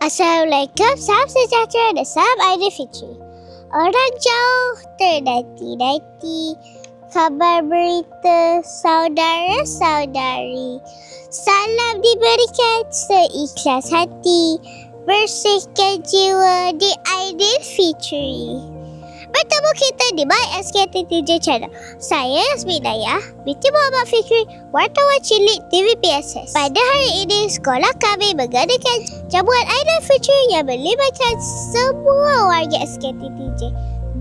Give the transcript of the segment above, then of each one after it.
Assalamualaikum, salam sejahtera dan salam Aidilfitri. Orang jauh ternanti-nanti kabar berita saudara-saudari. Salam diberikan seikhlas hati, bersihkan jiwa di Aidilfitri. Bertemu kita di My SKTTJ Channel. Saya Yasmin Dayah, binti Muhammad Fikri, wartawan cilik TVPSS. Pada hari ini, sekolah kami mengadakan jamuan Aidil Fitri yang melibatkan semua warga SKTTJ.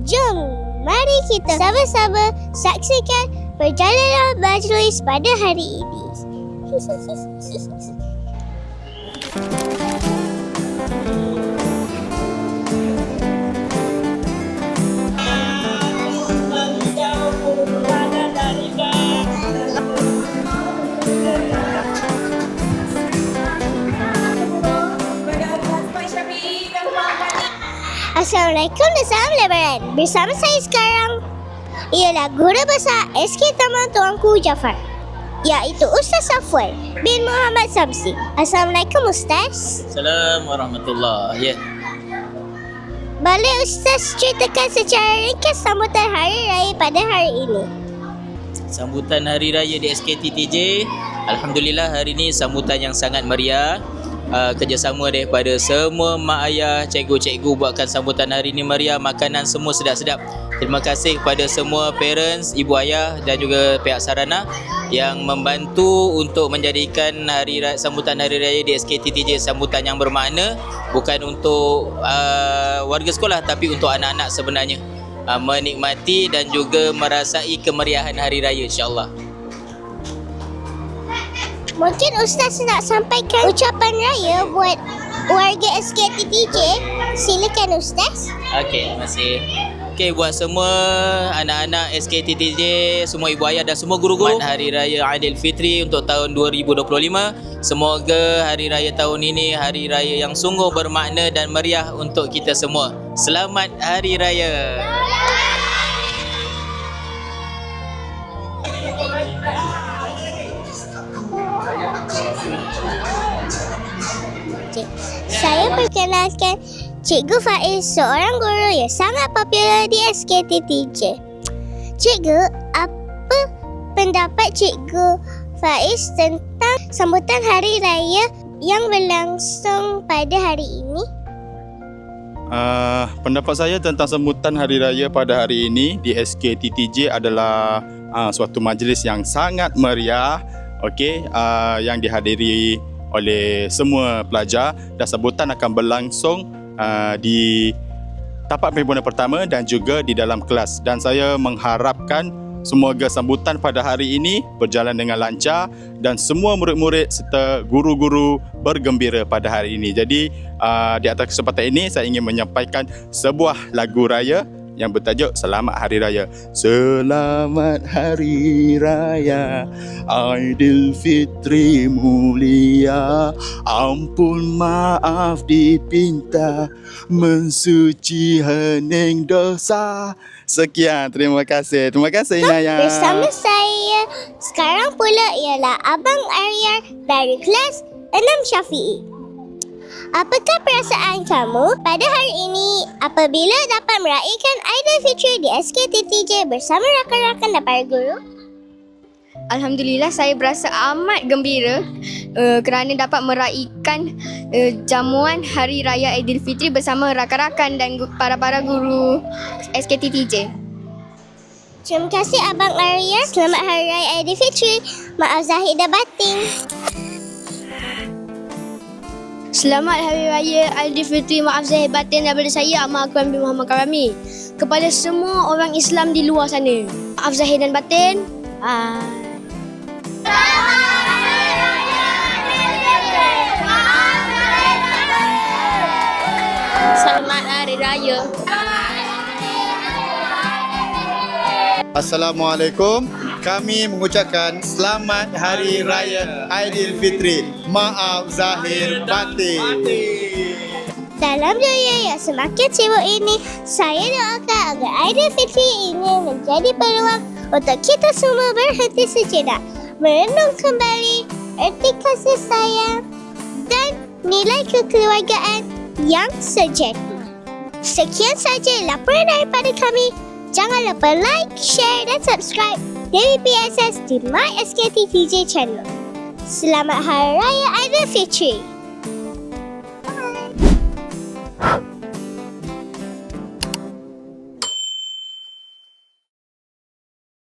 Jom, mari kita sama-sama saksikan perjalanan majlis pada hari ini. Assalamualaikum dan salam lebaran. Bersama saya sekarang ialah guru besar SK Taman Tuanku Jafar iaitu Ustaz Safwan bin Muhammad Samsi. Assalamualaikum Ustaz. Assalamualaikum warahmatullahi Ya. Boleh Ustaz ceritakan secara ringkas sambutan Hari Raya pada hari ini? Sambutan Hari Raya di SKTTJ Alhamdulillah hari ini sambutan yang sangat meriah uh, Kerjasama daripada semua mak ayah, cikgu-cikgu buatkan sambutan hari ini meriah Makanan semua sedap-sedap. Terima kasih kepada semua parents, ibu ayah dan juga pihak sarana Yang membantu untuk menjadikan hari raya, sambutan Hari Raya di SKTTJ sambutan yang bermakna. Bukan untuk uh, warga sekolah tapi untuk anak-anak sebenarnya. Uh, menikmati dan juga merasai kemeriahan hari raya insyaallah. Mungkin Ustaz nak sampaikan ucapan raya buat warga SKTTJ. Silakan Ustaz. Okey, terima kasih. Okey buat semua anak-anak SKTTJ, semua ibu ayah dan semua guru-guru Hari Raya Aidilfitri untuk tahun 2025. Semoga hari raya tahun ini hari raya yang sungguh bermakna dan meriah untuk kita semua. Selamat Hari Raya. Cik. Saya perkenalkan Cikgu Faiz, seorang guru yang sangat popular di SKTTJ. Cikgu, apa pendapat Cikgu Faiz tentang sambutan Hari Raya yang berlangsung pada hari ini? Uh, pendapat saya tentang sambutan Hari Raya pada hari ini di SKTTJ adalah uh, suatu majlis yang sangat meriah okey uh, yang dihadiri oleh semua pelajar dan sambutan akan berlangsung uh, di tapak perhimpunan pertama dan juga di dalam kelas dan saya mengharapkan semoga sambutan pada hari ini berjalan dengan lancar dan semua murid-murid serta guru-guru bergembira pada hari ini. Jadi uh, di atas kesempatan ini saya ingin menyampaikan sebuah lagu raya yang bertajuk Selamat Hari Raya. Selamat Hari Raya Aidilfitri mulia Ampun maaf dipinta Mensuci hening dosa Sekian, terima kasih. Terima kasih Inaya. Bersama saya sekarang pula ialah Abang Arya dari kelas 6 Syafi'i. Apakah perasaan kamu pada hari ini apabila dapat meraihkan Aidilfitri di SKTTJ bersama rakan-rakan dan para guru? Alhamdulillah saya berasa amat gembira uh, kerana dapat meraihkan uh, jamuan Hari Raya Aidilfitri bersama rakan-rakan dan para-para guru SKTTJ. Terima kasih Abang Arya. Selamat Hari Raya Aidilfitri. Maaf zahir dan batin. Selamat Hari Raya Aidilfitri Maaf Zahir Batin daripada saya Ahmad Akram bin Muhammad Karami kepada semua orang Islam di luar sana. Maaf Zahir dan Batin. Bye. Selamat Hari Raya. Assalamualaikum. Kami mengucapkan selamat Hari Raya Aidilfitri. Maaf zahir batin. Dalam dunia yang semakin sibuk ini, saya doakan agar Aidilfitri ini menjadi peluang untuk kita semua berhenti sejenak, merenung kembali erti kasih sayang dan nilai nilai kekeluargaan yang sejati. Sekian saja laporan daripada kami. Jangan lupa like, share dan subscribe Dewi PSS di My SKT TJ channel. Selamat Hari Raya Aidilfitri. Bye.